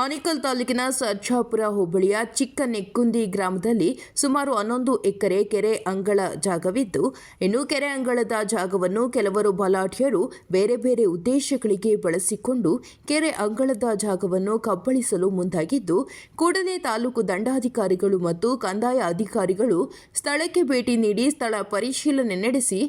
ಆನೇಕಲ್ ತಾಲೂಕಿನ ಸರ್ಜಾಪುರ ಹೋಬಳಿಯ ಚಿಕ್ಕ ನೆಕ್ಕುಂದಿ ಗ್ರಾಮದಲ್ಲಿ ಸುಮಾರು ಹನ್ನೊಂದು ಎಕರೆ ಕೆರೆ ಅಂಗಳ ಜಾಗವಿದ್ದು, ಇನ್ನು ಕೆರೆ ಅಂಗಳದ ಜಾಗವನ್ನು ಕೆಲವರು ಬಲಾಢ್ಯರು ಬೇರೆ ಬೇರೆ ಉದ್ದೇಶಗಳಿಗೆ ಬಳಸಿಕೊಂಡು ಕೆರೆ ಅಂಗಳದ ಜಾಗವನ್ನು ಕಬ್ಬಳಿಸಲು ಮುಂದಾಗಿದ್ದು, ಕೂಡಲೇ ತಾಲೂಕು ದಂಡಾಧಿಕಾರಿಗಳು ಮತ್ತು ಕಂದಾಯ ಅಧಿಕಾರಿಗಳು ಸ್ಥಳಕ್ಕೆ ಭೇಟಿ ನೀಡಿ ಸ್ಥಳ ಪರಿಶೀಲನೆ ನಡೆಸಿ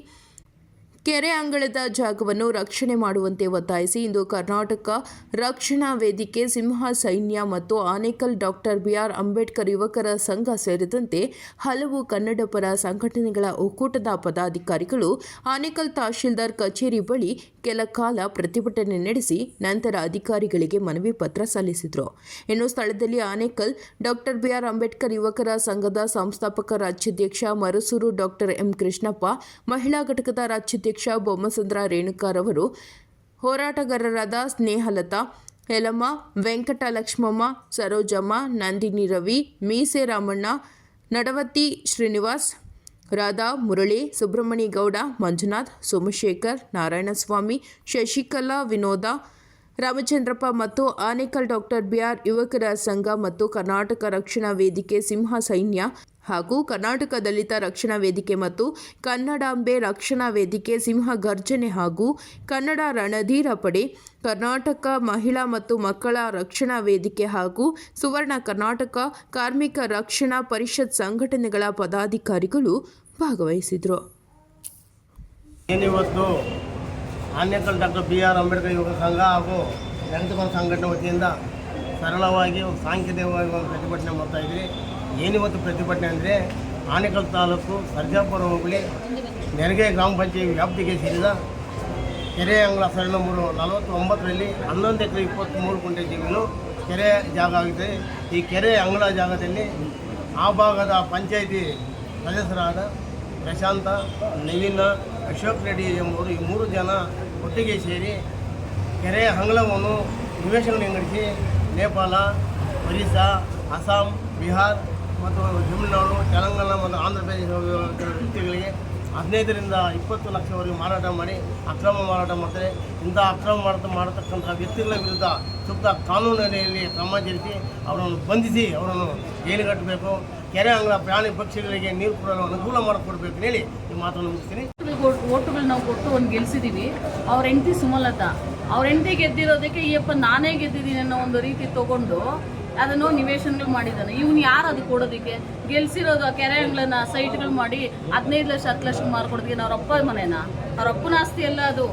ಕೆರೆ ಅಂಗಳದ ಜಾಗವನ್ನು ರಕ್ಷಣೆ ಮಾಡುವಂತೆ ಒತ್ತಾಯಿಸಿ ಇಂದು ಕರ್ನಾಟಕ ರಕ್ಷಣಾ ವೇದಿಕೆ ಸಿಂಹ ಸೈನ್ಯ ಮತ್ತು ಆನೇಕಲ್ ಡಾಕ್ಟರ್ ಬಿಆರ್ ಅಂಬೇಡ್ಕರ್ ಯುವಕರ ಸಂಘ ಸೇರಿದಂತೆ ಹಲವು ಕನ್ನಡ ಪರ ಸಂಘಟನೆಗಳ ಒಕ್ಕೂಟದ ಪದಾಧಿಕಾರಿಗಳು ಆನೇಕಲ್ ತಹಶೀಲ್ದಾರ್ ಕಚೇರಿ ಬಳಿ ಕೆಲ ಕಾಲ ಪ್ರತಿಭಟನೆ ನಡೆಸಿ ನಂತರ ಅಧಿಕಾರಿಗಳಿಗೆ ಮನವಿ ಪತ್ರ ಸಲ್ಲಿಸಿದರು. ಇನ್ನು ಸ್ಥಳದಲ್ಲಿ ಆನೇಕಲ್ ಡಾಕ್ಟರ್ ಬಿಆರ್ ಅಂಬೇಡ್ಕರ್ ಯುವಕರ ಸಂಘದ ಸಂಸ್ಥಾಪಕ ರಾಜ್ಯಾಧ್ಯಕ್ಷ ಮರಸೂರು ಡಾಕ್ಟರ್ ಎಂ ಕೃಷ್ಣಪ್ಪ, ಮಹಿಳಾ ಘಟಕದ ರಾಜ್ಯಾಧ್ಯಕ್ಷ ಬೊಮ್ಮಸಂದ್ರ ರೇಣುಕಾರವರು ಹೋರಾಟಗಾರರಾದ ಸ್ನೇಹಲತಾ ಯಲಮ್ಮ ವೆಂಕಟ ಲಕ್ಷ್ಮಮ್ಮ ಸರೋಜಮ್ಮ, ನಂದಿನಿ ರವಿ, ಮೀಸೆ ರಾಮಣ್ಣ ನಡವತ್ತಿ ಶ್ರೀನಿವಾಸ್, ರಾಧಾ ಮುರಳಿ ಸುಬ್ರಹ್ಮಣಿ ಗೌಡ ಮಂಜುನಾಥ್, ಸೋಮಶೇಖರ್, ನಾರಾಯಣಸ್ವಾಮಿ, ಶಶಿಕಲಾ ವಿನೋದ ರಾಮಚಂದ್ರಪ್ಪ ಮತ್ತು ಆನೇಕಲ್ ಡಾಕ್ಟರ್ ಬಿಆರ್ ಯುವಕರ ಸಂಘ ಮತ್ತು ಕರ್ನಾಟಕ ರಕ್ಷಣಾ ವೇದಿಕೆ ಸಿಂಹ ಸೈನ್ಯ ಹಾಗೂ ಕರ್ನಾಟಕ ದಲಿತ ರಕ್ಷಣಾ ವೇದಿಕೆ ಮತ್ತು ಕನ್ನಡಾಂಬೆ ರಕ್ಷಣಾ ವೇದಿಕೆ ಸಿಂಹ ಗರ್ಜನೆ ಹಾಗೂ ಕನ್ನಡ ರಣಧೀರ ಪಡೆ, ಕರ್ನಾಟಕ ಮಹಿಳಾ ಮತ್ತು ಮಕ್ಕಳ ರಕ್ಷಣಾ ವೇದಿಕೆ ಹಾಗೂ ಸುವರ್ಣ ಕರ್ನಾಟಕ ಕಾರ್ಮಿಕ ರಕ್ಷಣಾ ಪರಿಷತ್ ಸಂಘಟನೆಗಳ ಪದಾಧಿಕಾರಿಗಳು ಭಾಗವಹಿಸಿದರು. Anekal doctor B R Ambedkar ಯುವಕ ಸಂಘ ಹಾಗೂ ದಲಿತ ಸಂಘಟನೆ ವತಿಯಿಂದ ಸರಳವಾಗಿ ಸಾಂಕೇತಿಕವಾಗಿ ಒಂದು ಪ್ರತಿಭಟನೆ ಮಾಡ್ತಾ ಇದ್ವಿ ಏನಿವತ್ತು ಪ್ರತಿಭಟನೆ ಅಂದರೆ ಆನೇಕಲ್ ತಾಲೂಕು ಸರ್ಜಾಪುರ ಹೋಬಳಿ, ನೆರಗೆ ಗ್ರಾಮ ಪಂಚಾಯತ್ ವ್ಯಾಪ್ತಿಗೆ ಸೇರಿದ ಕೆರೆ ಅಂಗಳ ಸರಳ ನಂಬರು ನಲವತ್ತು ಒಂಬತ್ತರಲ್ಲಿ ಹನ್ನೊಂದು ಎಕರೆ ಇಪ್ಪತ್ತ್ಮೂರು ಕುಂಟೆ ಜಮೀನು ಕೆರೆ ಜಾಗ ಆಗಿದೆ. ಈ ಕೆರೆ ಅಂಗಳ ಜಾಗದಲ್ಲಿ ಆ ಭಾಗದ ಪಂಚಾಯಿತಿ ಸದಸ್ಯರಾದ ಪ್ರಶಾಂತ, ನವೀನ, ಅಶೋಕ್ ರೆಡ್ಡಿ ಎಂಬುವರು ಈ ಮೂರು ಜನ ಒಟ್ಟಿಗೆ ಸೇರಿ ಕೆರೆಯ ಅಂಗಳವನ್ನು ನಿವೇಶನ ವಿಂಗಡಿಸಿ ನೇಪಾಳ, ಒರಿಸ್ಸಾ, ಅಸ್ಸಾಂ, ಬಿಹಾರ್ ಮತ್ತು ತಮಿಳುನಾಡು, ತೆಲಂಗಾಣ ಮತ್ತು ಆಂಧ್ರ ಪ್ರದೇಶ ವ್ಯಕ್ತಿಗಳಿಗೆ ಹದಿನೈದರಿಂದ ಇಪ್ಪತ್ತು ಲಕ್ಷವರೆಗೆ ಮಾರಾಟ ಮಾಡಿ ಅಕ್ರಮ ಮಾರಾಟ ಮಾಡ್ತಾರೆ. ಇಂಥ ಅಕ್ರಮ ಮಾರಾಟ ಮಾಡತಕ್ಕಂಥ ವ್ಯಕ್ತಿಗಳ ವಿರುದ್ಧ ಸೂಕ್ತ ಕಾನೂನಿನಲ್ಲಿ ಕ್ರಮ ಜರುಗಿಸಿ ಅವರನ್ನು ಬಂಧಿಸಿ ಅವರನ್ನು ಜೈಲಿಗಟ್ಟಬೇಕು ಕೆರೆ ಅಂಗಳ ಪ್ರಾಣಿ ಪಕ್ಷಿಗಳಿಗೆ ನೀರು ಕೊಡಲು ಅನುಕೂಲ ಮಾಡಿಕೊಡ್ಬೇಕು ಹೇಳಿ ಈ ಮಾತನ್ನು ಮುಗಿಸ್ತೀನಿ. ಓಟುಗಳು ನಾವು ಕೊಟ್ಟು ಒಂದು ಗೆಲ್ಸಿದ್ದೀವಿ ಅವ್ರ ಹೆಂಡತಿ ಸುಮಲತಾ. ಅವ್ರ ಹೆಂಡತಿ ಗೆದ್ದಿರೋದಕ್ಕೆ ಈಯಪ್ಪ ನಾನೇ ಗೆದ್ದಿದ್ದೀನಿ ಅನ್ನೋ ಒಂದು ರೀತಿ ತಗೊಂಡು ಅದನ್ನು ನಿವೇಶನಗಳು ಮಾಡಿದ್ದಾನೆ. ಇವ್ನು ಯಾರು ಅದು ಕೊಡೋದಕ್ಕೆ? ಗೆಲ್ಸಿರೋದು ಆ ಕೆರೆ ಅಂಗಳನ್ನ ಸೈಟ್ಗಳು ಮಾಡಿ ಹದಿನೈದು ಲಕ್ಷ, ಹತ್ತು ಲಕ್ಷ ಮಾರ್ಕೊಡೋದಕ್ಕೆ ಅವ್ರ ಅಪ್ಪ ಮನೆನಾ? ಅವ್ರ ಅಪ್ಪನ ಆಸ್ತಿ ಎಲ್ಲ ಅದು.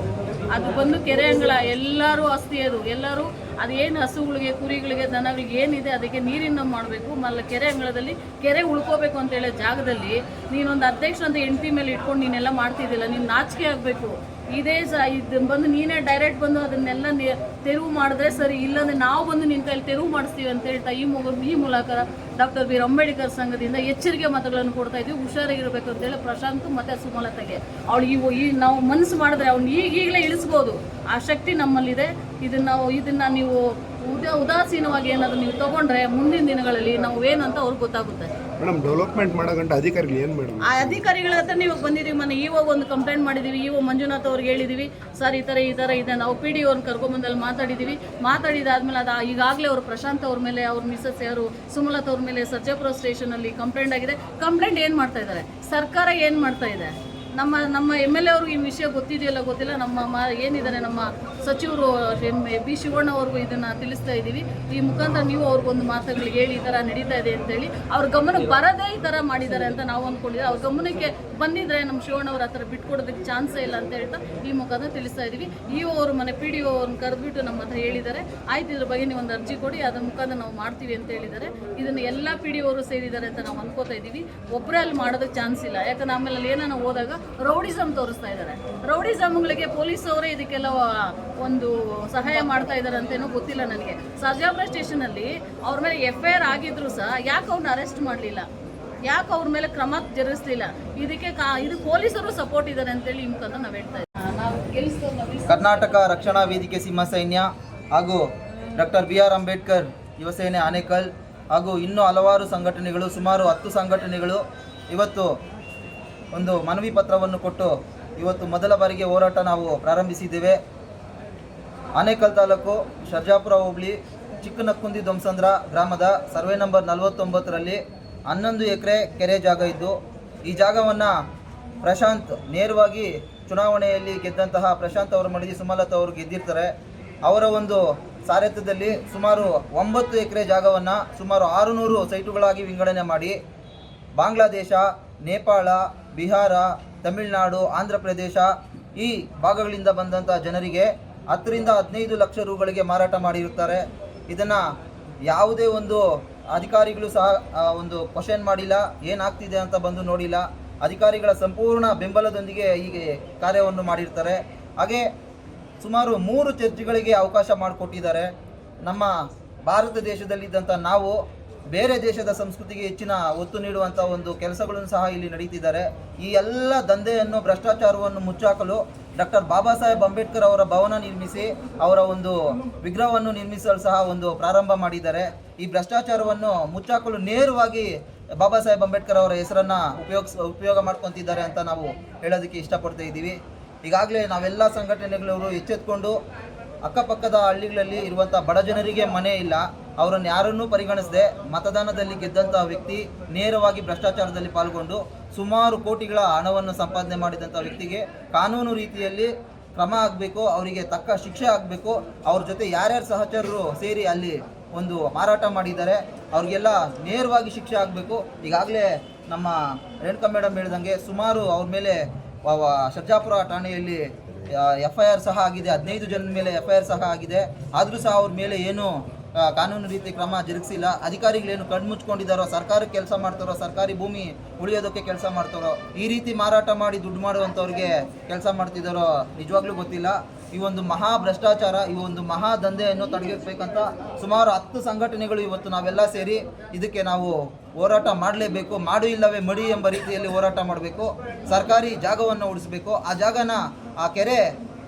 ಅದು ಬಂದು ಕೆರೆ ಅಂಗಳ, ಎಲ್ಲರೂ ಆಸ್ತಿ ಅದು. ಎಲ್ಲರೂ ಅದು ಏನು ಹಸುಗಳಿಗೆ, ಕುರಿಗಳಿಗೆ, ದನಗಳಿಗೆ ಏನಿದೆ ಅದಕ್ಕೆ ನೀರಿನ ಮಾಡಬೇಕು. ಮಲ್ಲ ಕೆರೆ ಅಂಗಳದಲ್ಲಿ ಕೆರೆ ಉಳ್ಕೋಬೇಕು ಅಂತ ಹೇಳೋ ಜಾಗದಲ್ಲಿ ನೀನೊಂದು ಅಧ್ಯಕ್ಷ ಅಂತ ಹೆಂಡತಿ ಮೇಲೆ ಇಟ್ಕೊಂಡು ನೀನೆಲ್ಲ ಮಾಡ್ತಿದ್ದಿಲ್ಲ ನೀನು ನಾಚಿಕೆ ಆಗಬೇಕು. ಇದೇ ಇದು ಬಂದು ನೀನೇ ಡೈರೆಕ್ಟ್ ಬಂದು ಅದನ್ನೆಲ್ಲ ತೆರವು ಮಾಡಿದ್ರೆ ಸರಿ, ಇಲ್ಲಾಂದ್ರೆ ನಾವು ಬಂದು ನಿನ್ನ ಕೈಲಿ ತೆರವು ಮಾಡಿಸ್ತೀವಿ ಅಂತ ಹೇಳ್ತಾ ಈ ಮುಗ, ಈ ಮೂಲಕ ಡಾಕ್ಟರ್ ಬಿ ಅಂಬೇಡ್ಕರ್ ಸಂಘದಿಂದ ಎಚ್ಚರಿಕೆ ಮತಗಳನ್ನು ಕೊಡ್ತಾ ಇದ್ವಿ. ಹುಷಾರಾಗಿರ್ಬೇಕು ಅಂತ ಹೇಳಿ ಪ್ರಶಾಂತ್ ಮತ್ತೆ ಸುಮಲತೆಗೆ. ಅವಳು ಈ ನಾವು ಮನಸ್ಸು ಮಾಡಿದ್ರೆ ಅವ್ನು ಈಗೀಗಲೇ ಇಳಿಸ್ಬೋದು. ಆ ಶಕ್ತಿ ನಮ್ಮಲ್ಲಿದೆ. ಇದನ್ನ ಇದನ್ನ ನೀವು ಉದಾ ಉದಾಸೀನವಾಗಿ ಏನಾದರೂ ನೀವು ತಗೊಂಡ್ರೆ ಮುಂದಿನ ದಿನಗಳಲ್ಲಿ ನಾವು ಏನು ಅಂತ ಅವ್ರಿಗೆ ಗೊತ್ತಾಗುತ್ತೆ. ಮೇಡಮ್ ಡೆವಲಪ್ಮೆಂಟ್ ಮಾಡೋ ಗಂಟ ಅಧಿಕಾರಿಗಳು ಏನು ಮೇಡಮ್? ಆ ಅಧಿಕಾರಿಗಳ ಹತ್ರ ನೀವು ಬಂದಿದ್ದೀವಿ ಮೊನ್ನೆ ಇವಾಗ ಒಂದು ಕಂಪ್ಲೇಂಟ್ ಮಾಡಿದ್ದೀವಿ ಇವ ಮಂಜುನಾಥ್ ಅವ್ರಿಗೆ ಹೇಳಿದ್ದೀವಿ ಸರ್ ಈ ಥರ ಈ ಥರ ಇದೆ. ನಾವು ಪಿ ಡಿ ಅವ್ರನ್ನ ಕರ್ಕೊಂಬಂದಲ್ಲಿ ಮಾತಾಡಿದ್ದೀವಿ ಮಾತಾಡಿದಾದ್ಮೇಲೆ ಅದು ಈಗಾಗಲೇ ಅವರು ಪ್ರಶಾಂತ್ ಅವ್ರ ಮೇಲೆ ಅವ್ರ ಮಿಸಸ್ ಯಾರು ಸುಮಲತ್ ಅವ್ರ ಮೇಲೆ ಸರ್ಜಾಪುರ ಸ್ಟೇಷನಲ್ಲಿ ಕಂಪ್ಲೇಂಟ್ ಆಗಿದೆ. ಕಂಪ್ಲೇಂಟ್ ಏನು ಮಾಡ್ತಾ ಇದ್ದಾರೆ? ಸರ್ಕಾರ ಏನು ಮಾಡ್ತಾ ಇದೆ? ನಮ್ಮ ನಮ್ಮ ಎಂ ಎಲ್ ಎ ಅವ್ರಿಗೆ ಈ ವಿಷಯ ಗೊತ್ತಿದೆಯಲ್ಲ ಗೊತ್ತಿಲ್ಲ, ನಮ್ಮ ಮಾ, ಏನಿದ್ದಾರೆ ನಮ್ಮ ಸಚಿವರು ಎಂ ಬಿ ಶಿವಣ್ಣ ಅವ್ರಿಗೂ ಇದನ್ನು ತಿಳಿಸ್ತಾ ಇದ್ದೀವಿ. ಈ ಮುಖಾಂತರ ನೀವು ಅವ್ರಿಗೊಂದು ಮಾತುಗಳು ಹೇಳಿ, ಈ ಥರ ನಡೀತಾ ಇದೆ ಅಂತೇಳಿ ಅವ್ರ ಗಮನಕ್ಕೆ ಬರದೇ ಈ ಥರ ಮಾಡಿದ್ದಾರೆ ಅಂತ ನಾವು ಅಂದ್ಕೊಂಡಿದ್ದೀವಿ ಅವ್ರ ಗಮನಕ್ಕೆ ಬಂದಿದ್ರೆ ನಮ್ಮ ಶಿವಣ್ಣ ಅವ್ರ ಹತ್ರ ಬಿಟ್ಕೊಡೋದಕ್ಕೆ ಚಾನ್ಸೇ ಇಲ್ಲ ಅಂತ ಹೇಳ್ತಾ ಈ ಮುಖಾಂತರ ತಿಳಿಸ್ತಾ ಇದ್ದೀವಿ. ಇ ಅವರು ಮನೆ, ಪಿ ಡಿ ಒ ಅವ್ರನ್ನ ಕರೆದ್ಬಿಟ್ಟು ನಮ್ಮ ಹತ್ರ ಹೇಳಿದ್ದಾರೆ. ಆಯ್ತು, ಇದ್ರ ಬಗ್ಗೆ ನೀವು ಒಂದು ಅರ್ಜಿ ಕೊಡಿ, ಅದ್ರ ಮುಖಾಂತರ ನಾವು ಮಾಡ್ತೀವಿ ಅಂತ ಹೇಳಿದ್ದಾರೆ. ಇದನ್ನು ಎಲ್ಲ ಪಿ ಡಿ ಅವರು ಸೇರಿದ್ದಾರೆ ಅಂತ ನಾವು ಅನ್ಕೋತಾ ಇದ್ದೀವಿ. ಒಬ್ಬರೇ ಅಲ್ಲಿ ಮಾಡೋದಕ್ಕೆ ಚಾನ್ಸ್ ಇಲ್ಲ. ಯಾಕಂದ್ರೆ ಆಮೇಲೆ ಅಲ್ಲಿ ಏನಾನ ಹೋದಾಗ ರೌಡಿಸಮ್ ತೋರಿಸ್ತಾ ಇದ್ದಾರೆ. ರೌಡಿಸಮ್ಗಳಿಗೆ ಪೊಲೀಸ್ ಅವರೇ ಇದಕ್ಕೆಲ್ಲ ಒಂದು ಸಹಾಯ ಮಾಡ್ತಾ ಇದ್ದಾರೆ ಅಂತೇನೋ ಗೊತ್ತಿಲ್ಲ ನನಗೆ. ಸರ್ಜಾಪುರ ಸ್ಟೇಷನಲ್ಲಿ ಅವ್ರ ಮೇಲೆ ಎಫ್ ಐ ಆರ್ ಆಗಿದ್ರು ಸಹ ಯಾಕೆ ಅವ್ರನ್ನ ಅರೆಸ್ಟ್ ಮಾಡಲಿಲ್ಲ? ಯಾಕೆ ಅವ್ರ ಮೇಲೆ ಕ್ರಮ ಜರುಗಿಸ್ಲಿಲ್ಲ? ಇದಕ್ಕೆ ಕಾ ಇದು ಪೊಲೀಸರು ಸಪೋರ್ಟ್ ಇದ್ದಾರೆ ಅಂತೇಳಿ ಈ ಮುಖಾಂತರ ನಾವು ಹೇಳ್ತಾ ಇದ್ದೀವಿ. ನಾವು ಗೆಲ್ಲಿಸ್ತೇವೆ ಕರ್ನಾಟಕ ರಕ್ಷಣಾ ವೇದಿಕೆ ಸಿಂಹ ಸೈನ್ಯ ಹಾಗೂ ಡಾಕ್ಟರ್ ಬಿ ಆರ್ ಅಂಬೇಡ್ಕರ್ ಯುವಸೇನೆ ಆನೇಕಲ್ ಹಾಗೂ ಇನ್ನೂ ಹಲವಾರು ಸಂಘಟನೆಗಳು ಸುಮಾರು ಹತ್ತು ಸಂಘಟನೆಗಳು ಇವತ್ತು ಒಂದು ಮನವಿ ಪತ್ರವನ್ನು ಕೊಟ್ಟು ಇವತ್ತು ಮೊದಲ ಬಾರಿಗೆ ಹೋರಾಟ ನಾವು ಪ್ರಾರಂಭಿಸಿದ್ದೇವೆ. ಆನೇಕಲ್ ತಾಲೂಕು ಶರ್ಜಾಪುರ ಹೋಬಳಿ ಚಿಕ್ಕನಕ್ಕುಂದಿ ಧ್ವಂಸಂದ್ರ ಗ್ರಾಮದ ಸರ್ವೆ ನಂಬರ್ ನಲವತ್ತೊಂಬತ್ತರಲ್ಲಿ ಹನ್ನೊಂದು ಎಕರೆ ಕೆರೆ ಜಾಗ ಇದ್ದು, ಈ ಜಾಗವನ್ನು ಪ್ರಶಾಂತ್ ನೇರವಾಗಿ ಚುನಾವಣೆಯಲ್ಲಿ ಗೆದ್ದಂತಹ ಪ್ರಶಾಂತ್ ಅವರ ಮಡದಿ ಸುಮಲತಾ ಅವರು ಗೆದ್ದಿರ್ತಾರೆ. ಅವರ ಒಂದು ಸಾರಥ್ಯದಲ್ಲಿ ಸುಮಾರು ಒಂಬತ್ತು ಎಕರೆ ಜಾಗವನ್ನು ಸುಮಾರು ಆರುನೂರು ಸೈಟುಗಳಾಗಿ ವಿಂಗಡಣೆ ಮಾಡಿ, ಬಾಂಗ್ಲಾದೇಶ, ನೇಪಾಳ ಬಿಹಾರ, ತಮಿಳುನಾಡು, ಆಂಧ್ರ ಪ್ರದೇಶ ಈ ಭಾಗಗಳಿಂದ ಬಂದಂಥ ಜನರಿಗೆ ಹತ್ತರಿಂದ ಹದಿನೈದು ಲಕ್ಷ ರೂಗಳಿಗೆ ಮಾರಾಟ ಮಾಡಿರುತ್ತಾರೆ. ಇದನ್ನು ಯಾವುದೇ ಒಂದು ಅಧಿಕಾರಿಗಳು ಸಹ ಒಂದು ಕ್ವಶನ್ ಮಾಡಿಲ್ಲ, ಏನಾಗ್ತಿದೆ ಅಂತ ಬಂದು ನೋಡಿಲ್ಲ. ಅಧಿಕಾರಿಗಳ ಸಂಪೂರ್ಣ ಬೆಂಬಲದೊಂದಿಗೆ ಹೀಗೆ ಕಾರ್ಯವನ್ನು ಮಾಡಿರ್ತಾರೆ. ಹಾಗೆ ಸುಮಾರು ಮೂರು ಚರ್ಚ್ಗಳಿಗೆ ಅವಕಾಶ ಮಾಡಿಕೊಟ್ಟಿದ್ದಾರೆ. ನಮ್ಮ ಭಾರತ ದೇಶದಲ್ಲಿದ್ದಂಥ ನಾವು ಬೇರೆ ದೇಶದ ಸಂಸ್ಕೃತಿಗೆ ಹೆಚ್ಚಿನ ಒತ್ತು ನೀಡುವಂಥ ಒಂದು ಕೆಲಸಗಳನ್ನು ಸಹ ಇಲ್ಲಿ ನಡೀತಿದ್ದಾರೆ. ಈ ಎಲ್ಲ ದಂಧೆಯನ್ನು, ಭ್ರಷ್ಟಾಚಾರವನ್ನು ಮುಚ್ಚಾಕಲು ಡಾಕ್ಟರ್ ಬಾಬಾ ಸಾಹೇಬ್ ಅಂಬೇಡ್ಕರ್ ಅವರ ಭವನ ನಿರ್ಮಿಸಿ, ಅವರ ಒಂದು ವಿಗ್ರಹವನ್ನು ನಿರ್ಮಿಸಲು ಸಹ ಒಂದು ಪ್ರಾರಂಭ ಮಾಡಿದ್ದಾರೆ. ಈ ಭ್ರಷ್ಟಾಚಾರವನ್ನು ಮುಚ್ಚಾಕಲು ನೇರವಾಗಿ ಬಾಬಾ ಸಾಹೇಬ್ ಅಂಬೇಡ್ಕರ್ ಅವರ ಹೆಸರನ್ನ ಉಪಯೋಗಿಸ್, ಉಪಯೋಗ ಮಾಡ್ಕೊತಿದ್ದಾರೆ ಅಂತ ನಾವು ಹೇಳೋದಕ್ಕೆ ಇಷ್ಟಪಡ್ತಾ ಇದ್ದೀವಿ. ಈಗಾಗಲೇ ನಾವೆಲ್ಲ ಸಂಘಟನೆಗಳವರು ಎಚ್ಚೆತ್ಕೊಂಡು ಅಕ್ಕಪಕ್ಕದ ಹಳ್ಳಿಗಳಲ್ಲಿ ಇರುವಂಥ ಬಡ ಜನರಿಗೆ ಮನೆ ಇಲ್ಲ. ಅವರನ್ನು ಯಾರನ್ನೂ ಪರಿಗಣಿಸದೆ ಮತದಾನದಲ್ಲಿ ಗೆದ್ದಂತಹ ವ್ಯಕ್ತಿ ನೇರವಾಗಿ ಭ್ರಷ್ಟಾಚಾರದಲ್ಲಿ ಪಾಲ್ಗೊಂಡು ಸುಮಾರು ಕೋಟಿಗಳ ಹಣವನ್ನು ಸಂಪಾದನೆ ಮಾಡಿದಂಥ ವ್ಯಕ್ತಿಗೆ ಕಾನೂನು ರೀತಿಯಲ್ಲಿ ಕ್ರಮ ಆಗಬೇಕು, ಅವರಿಗೆ ತಕ್ಕ ಶಿಕ್ಷೆ ಆಗಬೇಕು, ಅವ್ರ ಜೊತೆ ಯಾರ್ಯಾರು ಸಹಚರರು ಸೇರಿ ಅಲ್ಲಿ ಒಂದು ಮಾರಾಟ ಮಾಡಿದ್ದಾರೆ, ಅವ್ರಿಗೆಲ್ಲ ನೇರವಾಗಿ ಶಿಕ್ಷೆ ಆಗಬೇಕು. ಈಗಾಗಲೇ ನಮ್ಮ ರೇಣುಕಾ ಮೇಡಮ್ ಹೇಳಿದಂಗೆ ಸುಮಾರು ಅವ್ರ ಮೇಲೆ ಸರ್ಜಾಪುರ ಠಾಣೆಯಲ್ಲಿ ಎಫ್ ಐ ಆರ್ ಸಹ ಆಗಿದೆ, ಹದಿನೈದು ಜನ ಮೇಲೆ ಎಫ್ ಐ ಆರ್ ಸಹ ಆಗಿದೆ. ಆದರೂ ಸಹ ಅವ್ರ ಮೇಲೆ ಏನು ಕಾನೂನು ರೀತಿ ಕ್ರಮ ಜರುಗಿಸಿಲ್ಲ. ಅಧಿಕಾರಿಗಳೇನು ಕಣ್ಮುಚ್ಕೊಂಡಿದ್ದಾರೋ ಸರ್ಕಾರಕ್ಕೆ ಕೆಲಸ ಮಾಡ್ತಾರೋ, ಸರ್ಕಾರಿ ಭೂಮಿ ಉಳಿಯೋದಕ್ಕೆ ಕೆಲಸ ಮಾಡ್ತಾರೋ, ಈ ರೀತಿ ಮಾರಾಟ ಮಾಡಿ ದುಡ್ಡು ಮಾಡುವಂಥವ್ರಿಗೆ ಕೆಲಸ ಮಾಡ್ತಿದ್ದಾರೋ ನಿಜವಾಗ್ಲೂ ಗೊತ್ತಿಲ್ಲ. ಈ ಒಂದು ಮಹಾ ಭ್ರಷ್ಟಾಚಾರ, ಈ ಒಂದು ಮಹಾ ದಂಧೆಯನ್ನು ತಡೆಗಟ್ಟಬೇಕಂತ ಸುಮಾರು ಹತ್ತು ಸಂಘಟನೆಗಳು ಇವತ್ತು ನಾವೆಲ್ಲ ಸೇರಿ ಇದಕ್ಕೆ ನಾವು ಹೋರಾಟ ಮಾಡಲೇಬೇಕು. ಮಾಡು ಇಲ್ಲವೇ ಮಡಿ ಎಂಬ ರೀತಿಯಲ್ಲಿ ಹೋರಾಟ ಮಾಡಬೇಕು. ಸರ್ಕಾರಿ ಜಾಗವನ್ನು ಉಳಿಸಬೇಕು. ಆ ಜಾಗನ, ಆ ಕೆರೆ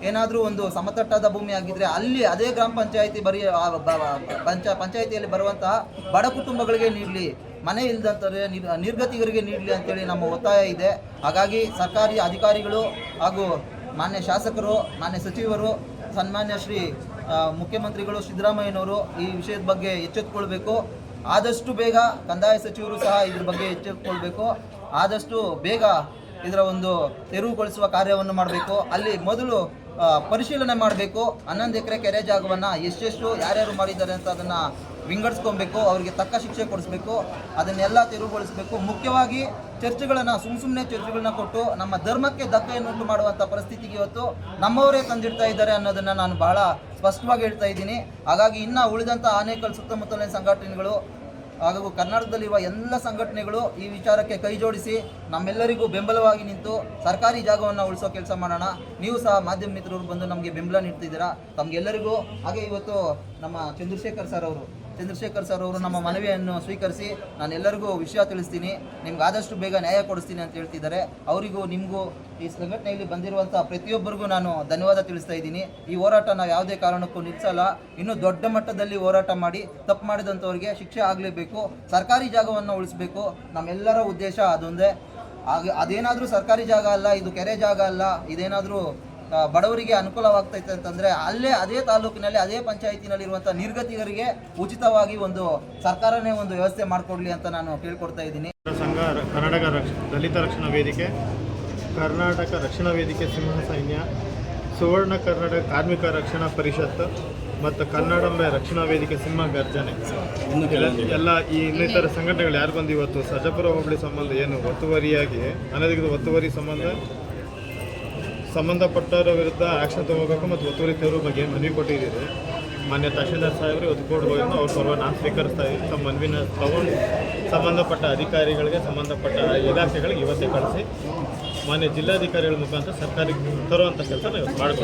ಏನಾದರೂ ಒಂದು ಸಮತಟ್ಟಾದ ಭೂಮಿ ಆಗಿದ್ರೆ ಅಲ್ಲಿ ಅದೇ ಗ್ರಾಮ ಪಂಚಾಯಿತಿ ಬರೀ ಪಂಚ, ಪಂಚಾಯತಿಯಲ್ಲಿ ಬರುವಂತಹ ಬಡ ಕುಟುಂಬಗಳಿಗೆ ನೀಡಲಿ, ಮನೆ ಇಲ್ದಂತಾರೆ ನಿರ್- ನಿರ್ಗತಿಗರಿಗೆ ನೀಡಲಿ ಅಂತೇಳಿ ನಮ್ಮ ಒತ್ತಾಯ ಇದೆ. ಹಾಗಾಗಿ ಸರ್ಕಾರಿ ಅಧಿಕಾರಿಗಳು ಹಾಗೂ ಮಾನ್ಯ ಶಾಸಕರು, ಮಾನ್ಯ ಸಚಿವರು, ಸನ್ಮಾನ್ಯ ಶ್ರೀ ಮುಖ್ಯಮಂತ್ರಿಗಳು ಸಿದ್ದರಾಮಯ್ಯನವರು ಈ ವಿಷಯದ ಬಗ್ಗೆ ಎಚ್ಚೆತ್ತುಕೊಳ್ಬೇಕು ಆದಷ್ಟು ಬೇಗ ಕಂದಾಯ ಸಚಿವರು ಸಹ ಇದ್ರ ಬಗ್ಗೆ ಎಚ್ಚೆತ್ತುಕೊಳ್ಬೇಕು ಆದಷ್ಟು ಬೇಗ ಇದರ ಒಂದು ತೆರವುಗೊಳಿಸುವ ಕಾರ್ಯವನ್ನು ಮಾಡಬೇಕು. ಅಲ್ಲಿ ಮೊದಲು ಪರಿಶೀಲನೆ ಮಾಡಬೇಕು. ಹನ್ನೊಂದು ಎಕರೆ ಕೆರೆ ಜಾಗವನ್ನು ಎಷ್ಟೆಷ್ಟು ಯಾರ್ಯಾರು ಮಾಡಿದ್ದಾರೆ ಅಂತ ಅದನ್ನು ವಿಂಗಡಿಸ್ಕೊಬೇಕು, ಅವರಿಗೆ ತಕ್ಕ ಶಿಕ್ಷೆ ಕೊಡಿಸ್ಬೇಕು, ಅದನ್ನೆಲ್ಲ ತೆರವುಗೊಳಿಸಬೇಕು. ಮುಖ್ಯವಾಗಿ ಚರ್ಚ್ಗಳನ್ನು ಸುಮ್ಮ ಸುಮ್ಮನೆ ಚರ್ಚ್ಗಳನ್ನ ಕೊಟ್ಟು ನಮ್ಮ ಧರ್ಮಕ್ಕೆ ಧಕ್ಕೆಯನ್ನುಂಟು ಮಾಡುವಂಥ ಪರಿಸ್ಥಿತಿಗೆ ಇವತ್ತು ನಮ್ಮವರೇ ತಂದಿಡ್ತಾ ಇದ್ದಾರೆ ಅನ್ನೋದನ್ನು ನಾನು ಬಹಳ ಸ್ಪಷ್ಟವಾಗಿ ಹೇಳ್ತಾ ಇದ್ದೀನಿ. ಹಾಗಾಗಿ ಇನ್ನೂ ಉಳಿದಂಥ ಆನೇಕಲ್ ಸುತ್ತಮುತ್ತಲಿನ ಸಂಘಟನೆಗಳು ಹಾಗೂ ಕರ್ನಾಟಕದಲ್ಲಿರುವ ಎಲ್ಲ ಸಂಘಟನೆಗಳು ಈ ವಿಚಾರಕ್ಕೆ ಕೈ ಜೋಡಿಸಿ ನಮ್ಮೆಲ್ಲರಿಗೂ ಬೆಂಬಲವಾಗಿ ನಿಂತು ಸರ್ಕಾರಿ ಜಾಗವನ್ನು ಉಳಿಸೋ ಕೆಲಸ ಮಾಡೋಣ. ನೀವು ಸಹ ಮಾಧ್ಯಮ ಮಿತ್ರರು ಬಂದು ನಮಗೆ ಬೆಂಬಲ ನೀಡ್ತಿದ್ದೀರಾ. ತಮಗೆಲ್ಲರಿಗೂ, ಹಾಗೆ ಇವತ್ತು ನಮ್ಮ ಚಂದ್ರಶೇಖರ್ ಸರ್ ಅವರು. ಚಂದ್ರಶೇಖರ್ ಸರ್ ಅವರು ನಮ್ಮ ಮನವಿಯನ್ನು ಸ್ವೀಕರಿಸಿ ನಾನು ಎಲ್ಲರಿಗೂ ವಿಷಯ ತಿಳಿಸ್ತೀನಿ. ನಿಮ್ಗೆ ಆದಷ್ಟು ಬೇಗ ನ್ಯಾಯ ಕೊಡಿಸ್ತೀನಿ ಅಂತ ಹೇಳ್ತಿದ್ದಾರೆ. ಅವರಿಗೂ, ನಿಮಗೂ ಈ ಸಂಘಟನೆಯಲ್ಲಿ ಬಂದಿರುವಂಥ ಪ್ರತಿಯೊಬ್ಬರಿಗೂ ನಾನು ಧನ್ಯವಾದ ತಿಳಿಸ್ತಾ ಇದ್ದೀನಿ. ಈ ಹೋರಾಟ ನಾವು ಯಾವುದೇ ಕಾರಣಕ್ಕೂ ನಿಲ್ಲಿಸಲ್ಲ. ಇನ್ನೂ ದೊಡ್ಡ ಮಟ್ಟದಲ್ಲಿ ಹೋರಾಟ ಮಾಡಿ, ತಪ್ಪು ಮಾಡಿದಂಥವ್ರಿಗೆ ಶಿಕ್ಷೆ ಆಗಲೇಬೇಕು. ಸರ್ಕಾರಿ ಜಾಗವನ್ನು ಉಳಿಸಬೇಕು. ನಮ್ಮೆಲ್ಲರ ಉದ್ದೇಶ ಅದೊಂದೇ. ಹಾಗೆ ಅದೇನಾದರೂ ಸರ್ಕಾರಿ ಜಾಗ ಅಲ್ಲ, ಇದು ಕೆರೆ ಜಾಗ ಅಲ್ಲ, ಇದೇನಾದರೂ ಬಡವರಿಗೆ ಅನುಕೂಲವಾಗ್ತೈತೆ ಅಂತಂದರೆ ಅಲ್ಲೇ ಅದೇ ತಾಲೂಕಿನಲ್ಲಿ ಅದೇ ಪಂಚಾಯತಿನಲ್ಲಿರುವಂಥ ನಿರ್ಗತಿಗರಿಗೆ ಉಚಿತವಾಗಿ ಒಂದು ಸರ್ಕಾರನೇ ಒಂದು ವ್ಯವಸ್ಥೆ ಮಾಡಿಕೊಡ್ಲಿ ಅಂತ ನಾನು ಕೇಳ್ಕೊಡ್ತಾ ಇದ್ದೀನಿ. ಸಂಘ ಕರ್ನಾಟಕ ರಕ್ಷ, ದಲಿತ ರಕ್ಷಣಾ ವೇದಿಕೆ, ಕರ್ನಾಟಕ ರಕ್ಷಣಾ ವೇದಿಕೆ ಸಿಂಹ ಸೈನ್ಯ, ಸುವರ್ಣ ಕರ್ನಾಟಕ ಕಾರ್ಮಿಕ ರಕ್ಷಣಾ ಪರಿಷತ್ತು ಮತ್ತು ಕನ್ನಡಂಬೆ ರಕ್ಷಣಾ ವೇದಿಕೆ ಸಿಂಹ ಗರ್ಜನೆ. ಎಲ್ಲ ಈ ಇನ್ನಿತರ ಸಂಘಟನೆಗಳು ಯಾರು ಬಂದು ಇವತ್ತು ಸಜಪುರ ಹೋಬಳಿ ಸಂಬಂಧ ಏನು ಒತ್ತುವರಿಯಾಗಿ ಅನಧಿಕೃತ ಒತ್ತುವರಿ ಸಂಬಂಧ ಸಂಬಂಧಪಟ್ಟವರ ವಿರುದ್ಧ ಆಕ್ಷನ್ ತಗೋಬೇಕು ಮತ್ತು ಒತ್ತುವರಿ ಬಗ್ಗೆ ಮನವಿ ಕೊಟ್ಟಿದ್ದೀರಿ. ಮಾನ್ಯ ತಹಶೀಲ್ದಾರ್ ಸಾಹೇಬರು ಇವತ್ತು ಕೋರ್ಟ್ ಹೋಗಿ ಅವ್ರ ಪರ್ವ ನಾನು ಸ್ವೀಕರಿಸ್ತಾ ಇದ್ದೀನಿ. ತಮ್ಮ ಮನವಿನ ತಗೊಂಡು ಸಂಬಂಧಪಟ್ಟ ಅಧಿಕಾರಿಗಳಿಗೆ, ಸಂಬಂಧಪಟ್ಟ ಇಲಾಖೆಗಳಿಗೆ ಇವತ್ತೇ ಕಳಿಸಿ, ಮಾನ್ಯ ಜಿಲ್ಲಾಧಿಕಾರಿಗಳ ಮುಖಾಂತರ ಸರ್ಕಾರಕ್ಕೆ ತರುವಂಥ ಕೆಲಸ ನಾವು